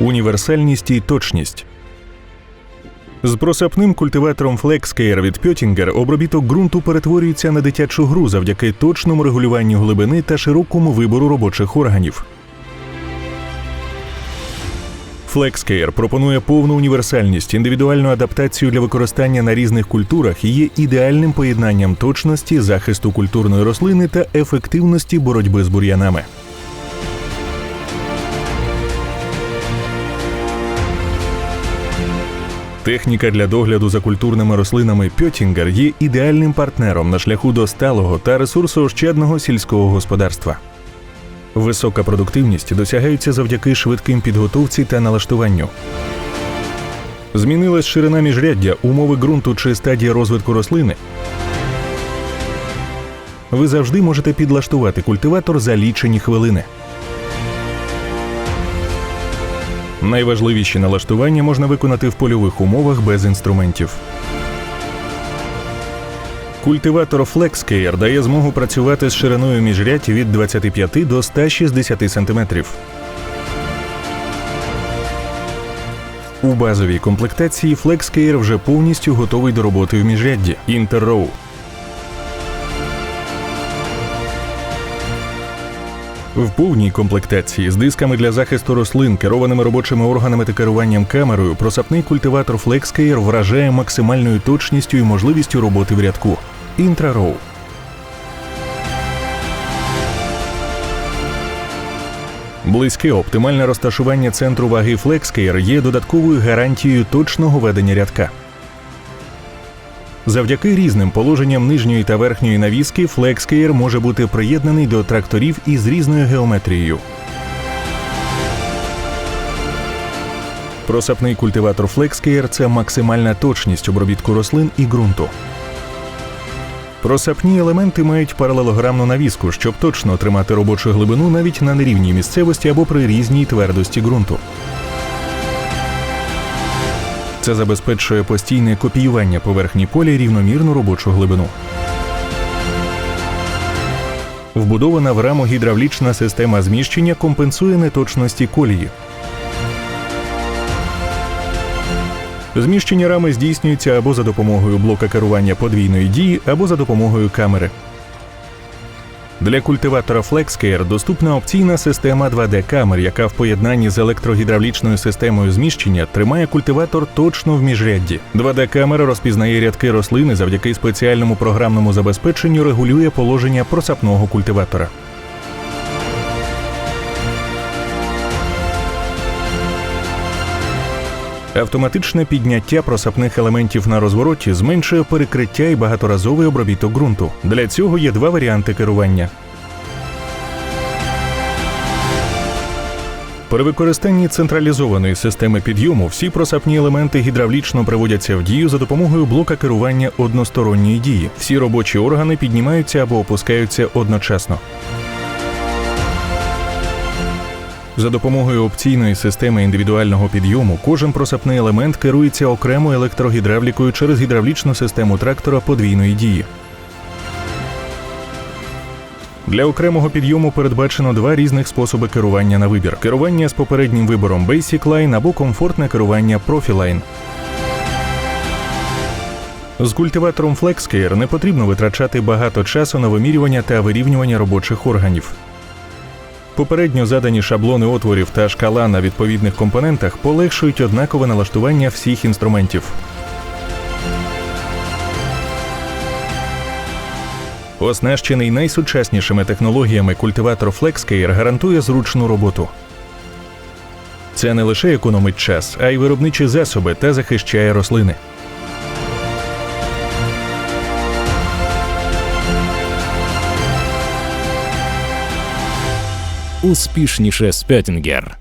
Універсальність і точність. З просапним культиватором FlexCare від Pöttinger обробіток ґрунту перетворюється на дитячу гру завдяки точному регулюванню глибини та широкому вибору робочих органів. FlexCare пропонує повну універсальність, індивідуальну адаптацію для використання на різних культурах і є ідеальним поєднанням точності, захисту культурної рослини та ефективності боротьби з бур'янами. Техніка для догляду за культурними рослинами Pöttinger є ідеальним партнером на шляху до сталого та ресурсоощадного сільського господарства. Висока продуктивність досягається завдяки швидким підготовці та налаштуванню. Змінилась ширина міжряддя, умови ґрунту чи стадія розвитку рослини. Ви завжди можете підлаштувати культиватор за лічені хвилини. Найважливіші налаштування можна виконати в польових умовах без інструментів. Культиватор FlexCare дає змогу працювати з шириною міжрядь від 25 до 160 см. У базовій комплектації FlexCare вже повністю готовий до роботи в міжрядді Interrow. В повній комплектації з дисками для захисту рослин, керованими робочими органами та керуванням камерою, просапний культиватор FlexCare вражає максимальною точністю і можливістю роботи в рядку. Інтрароу. Близьке оптимальне розташування центру ваги FlexCare є додатковою гарантією точного ведення рядка. Завдяки різним положенням нижньої та верхньої навіски FlexCare може бути приєднаний до тракторів із різною геометрією. Просапний культиватор FlexCare – це максимальна точність обробітку рослин і ґрунту. Просапні елементи мають паралелограмну навіску, щоб точно тримати робочу глибину навіть на нерівній місцевості або при різній твердості ґрунту. Це забезпечує постійне копіювання поверхні поля рівномірну робочу глибину. Вбудована в раму гідравлічна система зміщення компенсує неточності колії. Зміщення рами здійснюється або за допомогою блока керування подвійної дії, або за допомогою камери. Для культиватора FlexCare доступна опційна система 2D-камер, яка в поєднанні з електрогідравлічною системою зміщення тримає культиватор точно в міжрядді. 2D-камера розпізнає рядки рослини завдяки спеціальному програмному забезпеченню регулює положення просапного культиватора. Автоматичне підняття просапних елементів на розвороті зменшує перекриття і багаторазовий обробіток ґрунту. Для цього є два варіанти керування. При використанні централізованої системи підйому всі просапні елементи гідравлічно приводяться в дію за допомогою блока керування односторонньої дії. Всі робочі органи піднімаються або опускаються одночасно. За допомогою опційної системи індивідуального підйому кожен просапний елемент керується окремо електрогідравлікою через гідравлічну систему трактора подвійної дії. Для окремого підйому передбачено два різних способи керування на вибір: керування з попереднім вибором Basic Line або комфортне керування Profi Line. З культиватором FlexCare не потрібно витрачати багато часу на вимірювання та вирівнювання робочих органів. Попередньо задані шаблони отворів та шкала на відповідних компонентах полегшують однакове налаштування всіх інструментів. Оснащений найсучаснішими технологіями культиватор FlexCare гарантує зручну роботу. Це не лише економить час, а й виробничі засоби та захищає рослини. Успішніше з Петтінгер.